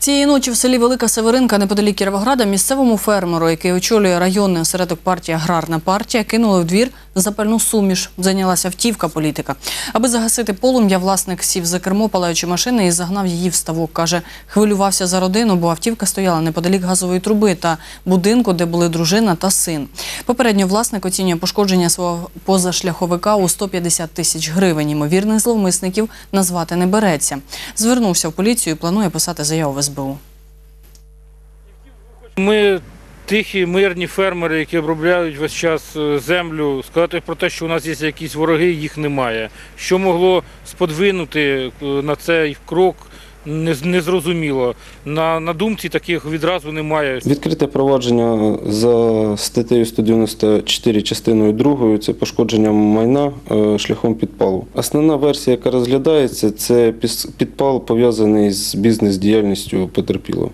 Цієї ночі в селі Велика Северинка неподалік Кіровограда місцевому фермеру, який очолює районний осередок партії Аграрна партія, кинули в двір запальну суміш. Зайнялася автівка політика. Аби загасити полум'я, власник сів за кермо палаючої машини і загнав її в ставок. Каже, хвилювався за родину, бо автівка стояла неподалік газової труби та будинку, де були дружина та син. Попередньо власник оцінює пошкодження свого позашляховика у 150 тисяч гривень. Ймовірних зловмисників назвати не береться. Звернувся в поліцію і планує писати заяву СБУ. Ми тихі, мирні фермери, які обробляють весь час е, землю. Сказати про те, що у нас є якісь вороги, їх немає. Що могло сподвинути е, на цей крок, не, з- не. На, на думці таких відразу немає. Відкрите провадження за статтею 194 частиною 2 це пошкодження майна е, шляхом підпалу. Основна версія, яка розглядається, це підпал пов'язаний з бізнес-діяльністю потерпілого.